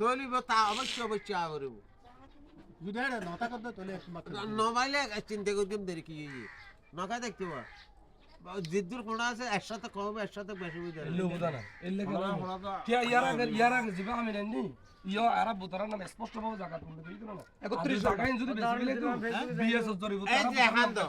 চলিব তা অবশ্যই অবশ্যই মাত্র নবাইলে চিন্তা করতাম দেরি কি নকা দেখতে পা জিদ্দুর কোনা আছে একসাথে কম একসাথে বেশি বুঝে এল্লো বুঝা না। এল্লে কেন টিয়া ইয়ারা ইয়ারা জিবা আমি নেনি ইয়ো আরা বুতারা নাম স্পষ্ট ভাবে জায়গা তুলতে দিই না 31 জায়গা যদি বেশি গেলে তো বিএস ধরি এই যে হান দাও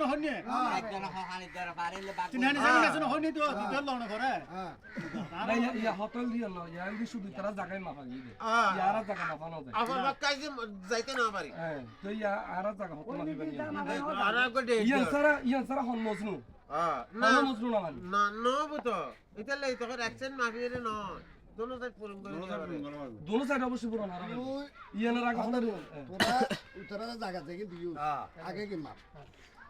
বাগ করে কিতা গলা বাগ করে কি আরে হাফিজ তিন হানি সেকেন্ড আসনো হনি একজন হানি দ্বারা পারিলে বাগ তিন হানি সেকেন্ড আসনো হনি তো তুই লন করে হ্যাঁ না ইয়া হোটেল দিয়ে না ইয়া এমনি শুধু তারা জায়গায় মাফা গিয়ে ইয়ারা জায়গা মাফা না দেয় আমার বাক্কাই যে যাইতে না পারি। হ্যাঁ তো ইয়া আরা জায়গা হোটেল মাফি বানিয়ে আর একবার ডেট ইয়ান সারা ইয়ান সারা হন মজনু। না মজনু না না নব এটা লাই তোকে অ্যাকশন মাফিয়ে ন দোনো সাইড পূরণ করে দোনো সাইড অবশ্যই পুরো না ইয়ানের আগে তোরা তোরা জায়গা থেকে দিও। আগে কি মার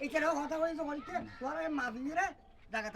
এছাড়াও কথা বলি তো বলতে তোরা মাফি রে